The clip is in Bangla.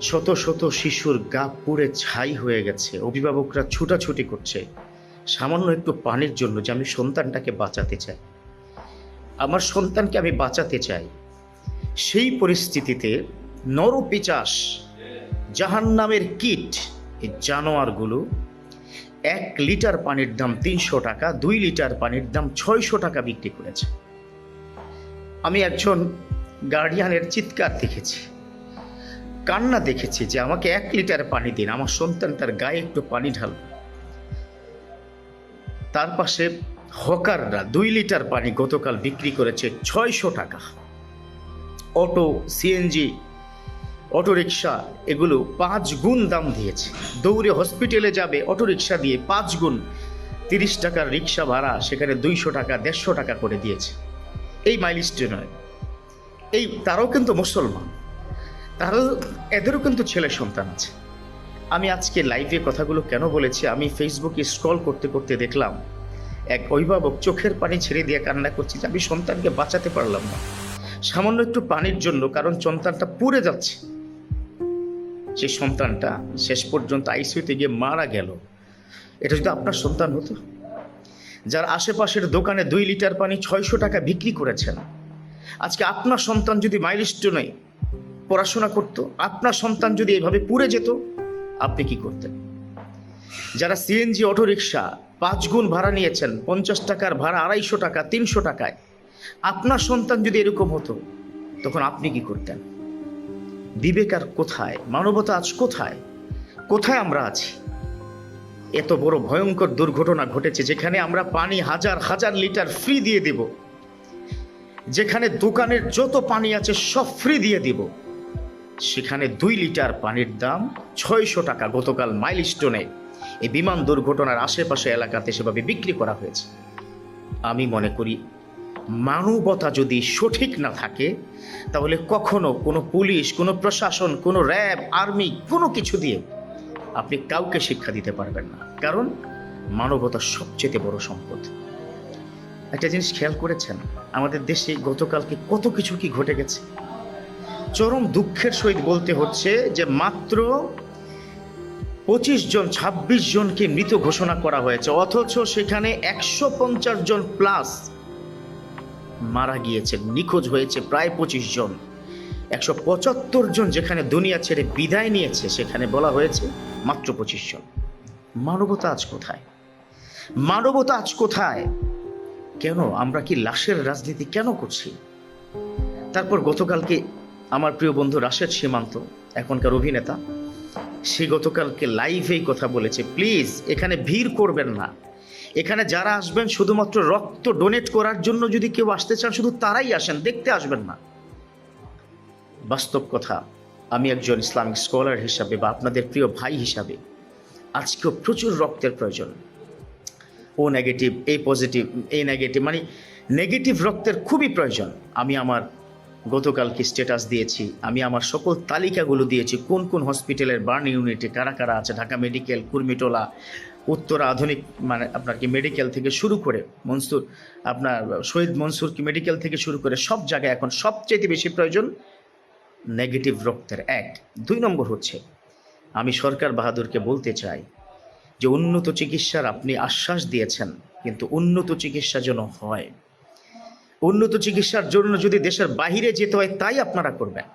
শত শত শিশুর গা পুড়ে ছাই হয়ে গেছে। অভিভাবকরা ছুটাছুটি করছে। সামান্য একটু পানির জন্য যে আমি সন্তানটাকে বাঁচাতে চাই। আমার সন্তানকে আমি বাঁচাতে চাই। সেই পরিস্থিতিতে নরপিচাস জাহান নামের কিট, এই জানোয়ারগুলো এক লিটার পানির দাম তিনশো টাকা, দুই লিটার পানির দাম ছয়শো টাকা বিক্রি করেছে। আমি একজন গার্ডিয়ানের চিৎকার দেখেছি। কান্না দেখেছি যে আমাকে এক লিটার পানি দিন, আমার সন্তান তার গায়ে একটু পানি ঢাল। তার পাশে হকাররা দুই লিটার পানি গতকাল বিক্রি করেছে ছয়শো টাকা। অটো সিএনজি অটোরিকশা, এগুলো পাঁচ গুণ দাম দিয়েছে। দৌড়ে হসপিটালে যাবে, অটোরিকশা দিয়ে পাঁচ গুণ তিরিশ টাকার রিক্সা ভাড়া, সেখানে দুইশো টাকা, দেড়শো টাকা করে দিয়েছে। এই মাইলিস্টে নয়। এই তারাও কিন্তু মুসলমান। তারাও এদেরও কিন্তু ছেলে সন্তান আছে। আমি আজকে লাইভে কথাগুলো কেন বলেছি? আমি ফেসবুকে স্ক্রল করতে করতে দেখলাম, এক অভিভাবক চোখের পানি ছেড়ে দিয়ে কান্না করছে যে আমি সন্তানকে বাঁচাতে পারলাম না। সামান্য একটু পানির জন্য, কারণ সন্তানটা পুড়ে যাচ্ছে। সেই সন্তানটা শেষ পর্যন্ত আইসিউতে গিয়ে মারা গেল। এটা যদি আপনার সন্তান হতো, যার আশেপাশের দোকানে দুই লিটার পানি ছয়শো টাকা বিক্রি করেছেন, আজকে আপনার সন্তান যদি মাইলস্টোনে পড়াশোনা করত, আপনার সন্তান যদি এভাবে পুড়ে যেত, আপনি কি করতেন? যারা সিএনজি অটোরিকশা পাঁচ গুণ ভাড়া নিয়েছেন, পঞ্চাশ টাকার ভাড়া, আড়াইশো টাকা, তিনশো টাকায়, আপনার সন্তান যদি এরকম হতো, তখন আপনি কি করতেন? বিবেক আর কোথায়? মানবতা আজ কোথায়? কোথায় আমরা আছি? এত বড় ভয়ঙ্কর দুর্ঘটনা ঘটেছে যেখানে আমরা পানি হাজার হাজার লিটার ফ্রি দিয়ে দেব। যেখানে দোকানের যত পানি আছে সব ফ্রি দিয়ে দিব। সেখানে দুই লিটার পানির দাম ছয়শো টাকা গতকাল মাইলস্টোনে। এই বিমান দুর্ঘটনার আশেপাশে এলাকাতে সেভাবে বিক্রি করা হয়েছে। আমি মনে করি, মানবতা যদি সঠিক না থাকে, তাহলে কখনো কোনো পুলিশ, কোনো প্রশাসন, কোনো র্যাব, আর্মি, কোনো কিছু দিয়ে আপনি কাউকে শিক্ষা দিতে পারবেন না। কারণ মানবতা সবচেয়ে বড় সম্পদ। একটা জিনিস খেয়াল করেছেন? আমাদের দেশে গতকালকে কত কিছু কি ঘটে গেছে? চরম দুঃখের সহিত বলতে হচ্ছে যে মাত্র পঁচিশ জন ২৬ জনকে মৃত ঘোষণা করা হয়েছে। অথচ সেখানে একশো পঞ্চাশ জন প্লাস মারা গিয়েছে নিখোঁজ হয়েছে প্রায় পঁচিশ জন। একশো পঁচাত্তর জন যেখানে দুনিয়া ছেড়ে বিদায় নিয়েছে, সেখানে বলা হয়েছে মাত্র পঁচিশ জন। মানবতা আজ কোথায়? মানবতা আজ কোথায়? কেন? আমরা কি লাশের রাজনীতি কেন করছি? তারপর গতকালকে আমার প্রিয় বন্ধু রাশেদ সীমান্ত, এখনকার অভিনেতা। সে গতকালকে লাইভেই কথা বলেছে প্লিজ এখানে ভিড় করবেন না। এখানে যারা আসবেন শুধুমাত্র রক্ত ডোনেট করার জন্য যদি কেউ আসতে চান, শুধু তারাই আসেন, দেখতে আসবেন না। বাস্তব কথা, আমি একজন ইসলামিক স্কলার হিসাবে বা আপনাদের প্রিয় ভাই হিসাবে, আজকেও প্রচুর রক্তের প্রয়োজন। ও নেগেটিভ এই পজিটিভ এই নেগেটিভ মানে নেগেটিভ রক্তের খুবই প্রয়োজন। আমি আমার গতকালকে স্ট্যাটাস দিয়েছি। আমি আমার সকল তালিকাগুলো দিয়েছি। কোন কোন হসপিটালের বার্ন ইউনিটে কারা কারা আছে? ঢাকা মেডিকেল কুর্মিটোলা, উত্তর আধুনিক মানে আপনার কি মেডিকেল থেকে শুরু করে, মনসুর, আপনার শহীদ মনসুর কি মেডিকেল থেকে শুরু করে, সব জায়গায় এখন সবচেয়ে বেশি প্রয়োজন নেগেটিভ রক্তের। এক, দুই নম্বর হচ্ছে, আমি সরকার বাহাদুরকে বলতে চাই যে উন্নত চিকিৎসার আপনি আশ্বাস দিয়েছেন, কিন্তু উন্নত চিকিৎসা যেন হয়। উন্নত চিকিৎসার জন্য যদি দেশের বাহিরে যেতে হয় তাই আপনারা করবেন।